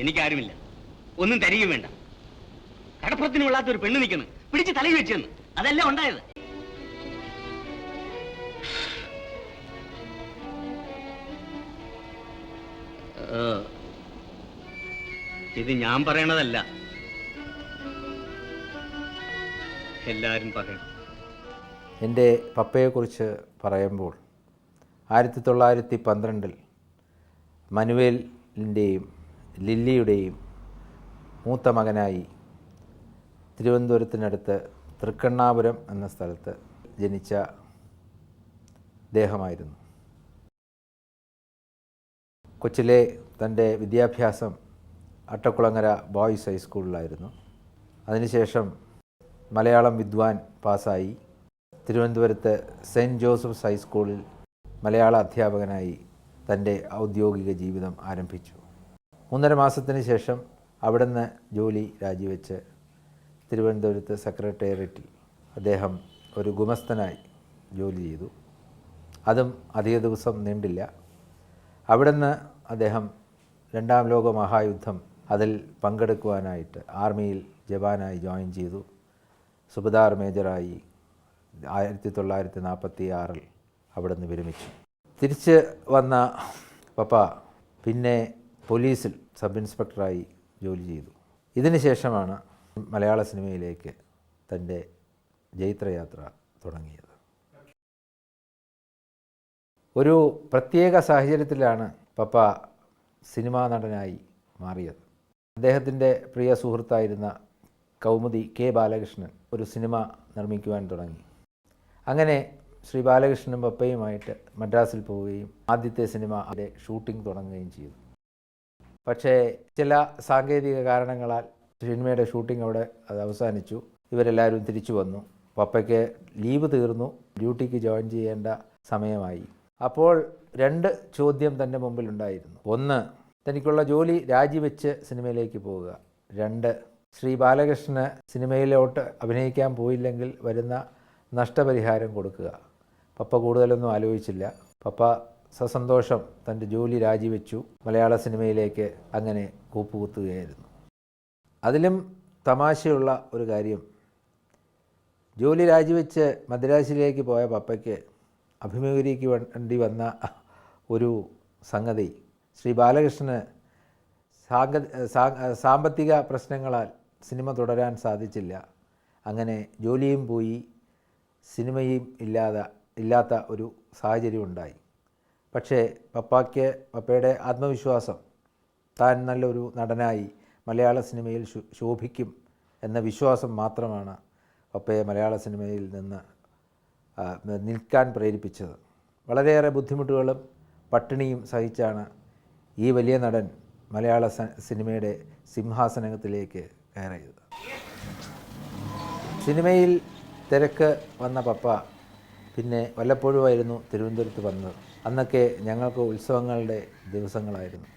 എനിക്കാരുമില്ല. ഒന്നും തരികയും വേണ്ട. കടപ്പുറത്തിന് കൊള്ളാത്ത ഒരു പെണ്ണ് നിൽക്കുന്നു. പിടിച്ച് തലയിൽ വെച്ചെന്ന് അതല്ല ഉണ്ടായത്. ഇത് ഞാൻ പറയണതല്ല. എല്ലാരും പറയണം. എന്റെ പപ്പയെക്കുറിച്ച് പറയുമ്പോൾ ആയിരത്തി തൊള്ളായിരത്തി പന്ത്രണ്ടിൽ മനുവേലിന്റെയും ലില്ലിയുടെയും മൂത്ത മകനായി തിരുവനന്തപുരത്തിനടുത്ത് തൃക്കണ്ണാപുരം എന്ന സ്ഥലത്ത് ജനിച്ച ദേഹമായിരുന്നു. കൊച്ചിലെ തന്റെ വിദ്യാഭ്യാസം അട്ടക്കുളങ്ങര ബോയ്സ് ഹൈസ്കൂളിലായിരുന്നു. അതിനുശേഷം മലയാളം വിദ്വാൻ പാസ്സായി. തിരുവനന്തപുരത്ത് സെന്റ് ജോസഫ്സ് ഹൈസ്കൂളിൽ മലയാള അധ്യാപകനായി തന്റെ ഔദ്യോഗിക ജീവിതം ആരംഭിച്ചു. മൂന്നര മാസത്തിന് ശേഷം അവിടുന്ന് ജോലി രാജിവെച്ച് തിരുവനന്തപുരത്ത് സെക്രട്ടേറിയറ്റിൽ അദ്ദേഹം ഒരു ഗുമസ്തനായി ജോലി ചെയ്തു. അതും അധിക ദിവസം നീണ്ടില്ല. അവിടുന്ന് അദ്ദേഹം രണ്ടാം ലോക മഹായുദ്ധം അതിൽ പങ്കെടുക്കുവാനായിട്ട് ആർമിയിൽ ജവാനായി ജോയിൻ ചെയ്തു. സുബദാർ മേജറായി ആയിരത്തി തൊള്ളായിരത്തി നാൽപ്പത്തി ആറിൽ അവിടെ നിന്ന് വിരമിച്ചു. തിരിച്ച് വന്ന പപ്പ പിന്നെ പോലീസിൽ സബ് ഇൻസ്പെക്ടറായി ജോലി ചെയ്തു. ഇതിന് ശേഷമാണ് മലയാള സിനിമയിലേക്ക് തന്റെ ജൈത്രയാത്ര തുടങ്ങിയത്. ഒരു പ്രത്യേക സാഹചര്യത്തിലാണ് പപ്പ സിനിമാ നടനായി മാറിയത്. അദ്ദേഹത്തിന്റെ പ്രിയ സുഹൃത്തായിരുന്ന കൗമുദി കെ ബാലകൃഷ്ണൻ ഒരു സിനിമ നിർമ്മിക്കുവാൻ തുടങ്ങി. അങ്ങനെ ശ്രീ ബാലകൃഷ്ണനും പപ്പയുമായിട്ട് മദ്രാസിൽ പോവുകയും ആദ്യത്തെ സിനിമ അവിടെ ഷൂട്ടിംഗ് തുടങ്ങുകയും ചെയ്തു. പക്ഷേ ചില സാങ്കേതിക കാരണങ്ങളാൽ സിനിമയുടെ ഷൂട്ടിംഗ് അവിടെ അത് അവസാനിച്ചു. ഇവരെല്ലാവരും തിരിച്ചു വന്നു. പപ്പയ്ക്ക് ലീവ് തീർന്നു. ഡ്യൂട്ടിക്ക് ജോയിൻ ചെയ്യേണ്ട സമയമായി. അപ്പോൾ രണ്ട് ചോദ്യം തന്റെ മുമ്പിലുണ്ടായിരുന്നു. ഒന്ന് തനിക്കുള്ള ജോലി രാജിവെച്ച് സിനിമയിലേക്ക് പോവുക. രണ്ട് ശ്രീ ബാലകൃഷ്ണന് സിനിമയിലോട്ട് അഭിനയിക്കാൻ പോയില്ലെങ്കിൽ വരുന്ന നഷ്ടപരിഹാരം കൊടുക്കുക. പപ്പ കൂടുതലൊന്നും ആലോചിച്ചില്ല. പപ്പ സസന്തോഷം തന്റെ ജോലി രാജിവെച്ചു. മലയാള സിനിമയിലേക്ക് അങ്ങനെ കൂപ്പുകുത്തുകയായിരുന്നു. അതിലും തമാശയുള്ള ഒരു കാര്യം. ജോലി രാജിവെച്ച് മദ്രാസിലേക്ക് പോയ പപ്പയ്ക്ക് അഭിമുഖീകരിക്കേണ്ടി വന്ന ഒരു സംഗതി. ശ്രീ ബാലകൃഷ്ണന് സാമ്പത്തിക പ്രശ്നങ്ങളാൽ സിനിമ തുടരാൻ സാധിച്ചില്ല. അങ്ങനെ ജോലിയും പോയി സിനിമയും ഇല്ലാതെ ഇല്ലാത്ത ഒരു സാഹചര്യം ഉണ്ടായി പക്ഷേ പപ്പായ്ക്ക് പപ്പയുടെ ആത്മവിശ്വാസം താൻ നല്ലൊരു നടനായി മലയാള സിനിമയിൽ ശോഭിക്കും എന്ന വിശ്വാസം മാത്രമാണ് പപ്പയെ മലയാള സിനിമയിൽ നിന്ന് നിൽക്കാൻ പ്രേരിപ്പിച്ചത്. വളരെയേറെ ബുദ്ധിമുട്ടുകളും പട്ടിണിയും സഹിച്ചാണ് ഈ വലിയ നടൻ മലയാള സിനിമയുടെ സിംഹാസനത്തിലേക്ക് കയറിയത്. സിനിമയിൽ തിരക്ക് വന്ന പപ്പ പിന്നെ വല്ലപ്പോഴുമായിരുന്നു തിരുവനന്തപുരത്ത് വന്നത്. അന്നൊക്കെ ഞങ്ങൾക്ക് ഉത്സവങ്ങളുടെ ദിവസങ്ങളായിരുന്നു.